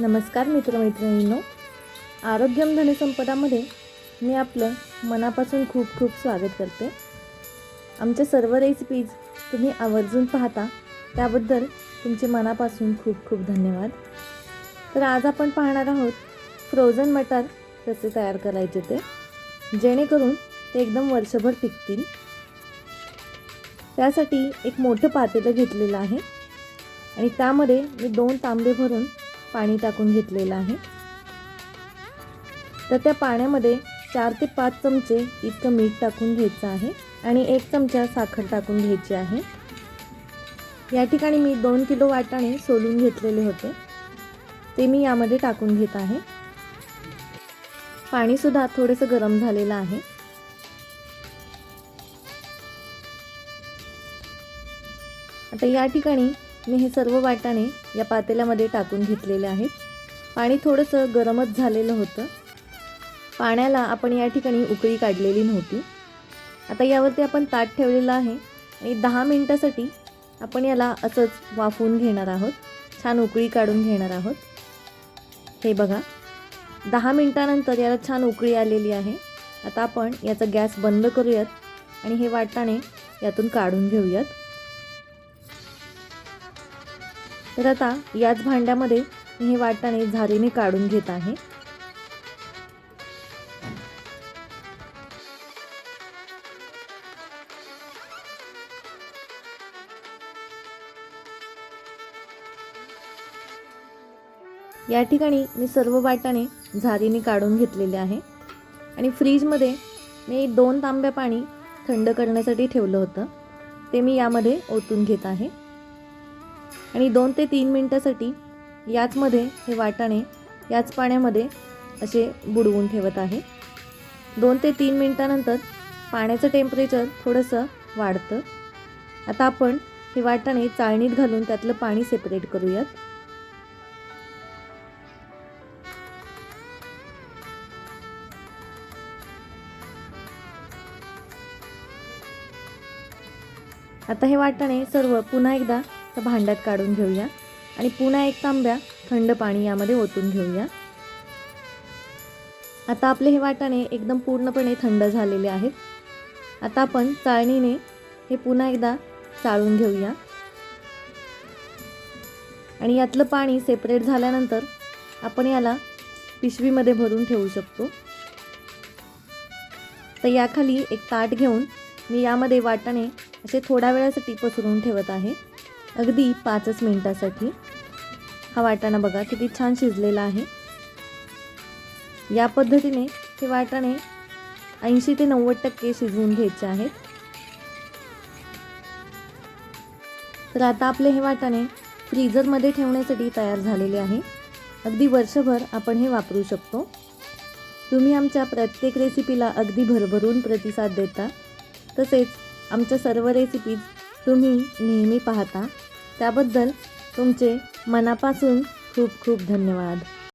नमस्कार मित्रमैत्रिणींनो. आरोग्यम धनसंपदामध्ये मी आपलं मनापासून खूप खूप स्वागत करते. आमच्या सर्व रेसिपीज तुम्ही आवर्जून पाहता त्याबद्दल तुमचे मनापासून खूप खूप धन्यवाद. तर आज आपण पाहणार आहोत फ्रोझन मटार कसे तयार करायचे ते. जेणेकरून ते एकदम वर्षभर टिकतील. त्यासाठी एक मोठं पातेलं घेतलेलं आहे. आणि त्यामध्ये मी दोन तांबे भरून पाणी टाकून घेतलेलं आहे. तर त्या पाण्यामध्ये चार ते पाच चमचे इतकं मीठ टाकून घ्यायचं आहे आणि एक चमचा साखर टाकून घ्यायची आहे. या ठिकाणी मी दोन किलो वाटाणे सोलून घेतलेले होते. ते मी यामध्ये टाकून घेत आहे. पाणीसुद्धा थोडंसं गरम झालेलं आहे. आता या ठिकाणी मी हे सर्व वाटाणे या पातेल्यामध्ये टाकून घेतलेले आहेत. पाणी थोडंसं गरमच झालेलं होतं. पाण्याला आपण या ठिकाणी उकळी काढलेली नव्हती. आता यावरती आपण ताट ठेवलेलं आहे आणि दहा मिनटासाठी आपण याला असंच वाफवून घेणार आहोत. छान उकळी काढून घेणार आहोत. हे बघा दहा मिनटानंतर याला छान उकळी आलेली आहे. आता आपण याचा गॅस बंद करूयात आणि हे वाटाणे यातून काढून घेऊयात. तर आता याच भांड्यामध्ये मी हे वाटाणे झारीने काढून घेत आहे. या ठिकाणी मी सर्व वाटाणे झारीने काढून घेतलेले आहे. आणि फ्रीजमध्ये मी दोन तांब्या पाणी थंड करण्यासाठी ठेवलं होतं. ते मी यामध्ये ओतून घेत आहे. आणि दोन ते तीन मिनटासाठी याचमध्ये हे वाटाणे याच पाण्यामध्ये असे बुडवून ठेवत आहे. दोन ते तीन मिनटानंतर पाण्याचं टेम्परेचर थोडंसं वाढतं. आता आपण हे वाटाणे चाळणीत घालून त्यातलं पाणी सेपरेट करूयात. आता हे वाटाणे सर्व पुन्हा एकदा तर भांड्यात काढून घेऊया. आणि पुन्हा एक तांब्या थंड पाणी यामध्ये ओतून घेऊया. आता आपले हे वाटाणे एकदम पूर्णपणे थंड झालेले आहेत. आता आपण चाळणीने हे पुन्हा एकदा चाळून घेऊया. आणि यातलं पाणी सेपरेट झाल्यानंतर आपण याला पिशवीमध्ये भरून ठेवू शकतो. तर याखाली एक ताट घेऊन मी यामध्ये वाटाणे असे थोड्या वेळासाठी पसरून ठेवत आहे. अगदी पाचच मिनटासाठी. हा वाटाणा बघा किती छान शिजलेला आहे. या पद्धतीने हे वाटाणे ऐंशी ते नव्वद टक्के शिजवून घ्यायचे आहेत. तर आता आपले हे वाटाणे फ्रीजरमध्ये ठेवण्यासाठी तयार झालेले आहे. अगदी वर्षभर आपण हे वापरू शकतो. तुम्ही आमच्या प्रत्येक रेसिपीला अगदी भरभरून प्रतिसाद देता. तसेच आमच्या सर्व रेसिपीज तुम्ही नेहमी पाहता. त्याबद्दल तुमचे मनापासून खूप खूप धन्यवाद.